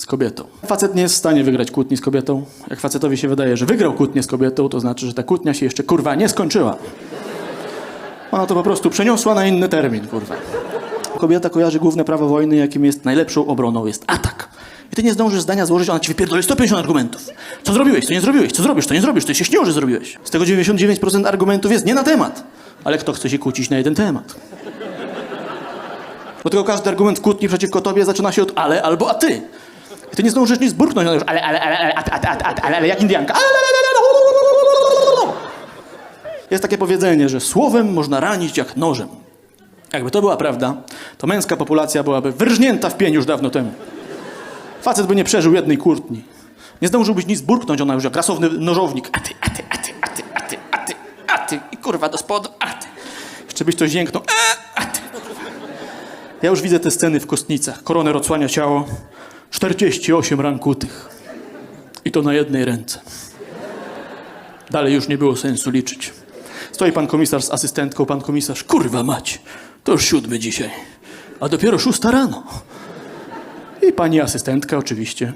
z kobietą. Facet nie jest w stanie wygrać kłótni z kobietą. Jak facetowi się wydaje, że wygrał kłótnię z kobietą, to znaczy, że ta kłótnia się jeszcze kurwa nie skończyła. Ona to po prostu przeniosła na inny termin, kurwa. Kobieta kojarzy główne prawo wojny, jakim jest najlepszą obroną, jest atak. I ty nie zdążysz zdania złożyć, ona ci wypierdoli 150 argumentów. Co zrobiłeś, co nie zrobiłeś, co zrobisz, co nie zrobisz, to się śniło, że zrobiłeś. Z tego 99% argumentów jest nie na temat. Ale kto chce się kłócić na jeden temat? Tylko każdy argument w kłótni przeciwko tobie zaczyna się od ale albo a ty. I ty nie zdążysz nic burknąć, ona już ale, ale, ale, ale, ale, ale, ale, ale, ale jak Indianka. Jest takie powiedzenie, że słowem można ranić jak nożem. Jakby to była prawda, to męska populacja byłaby wyrżnięta w pień już dawno temu. Facet by nie przeżył jednej kłótni. Nie zdążyłbyś nic burknąć, ona już jak rasowny nożownik. A ty, a ty, a ty, a ty, a ty, a ty, a ty. I kurwa do spodu, a ty. Jeszcze byś coś jęknął. A, a ty. Ja już widzę te sceny w kostnicach. Koronę odsłania ciało. 48 ran kutych. I to na jednej ręce. Dalej już nie było sensu liczyć. Stoi pan komisarz z asystentką, pan komisarz, kurwa mać, to już siódmy dzisiaj, a dopiero szósta rano. I pani asystentka oczywiście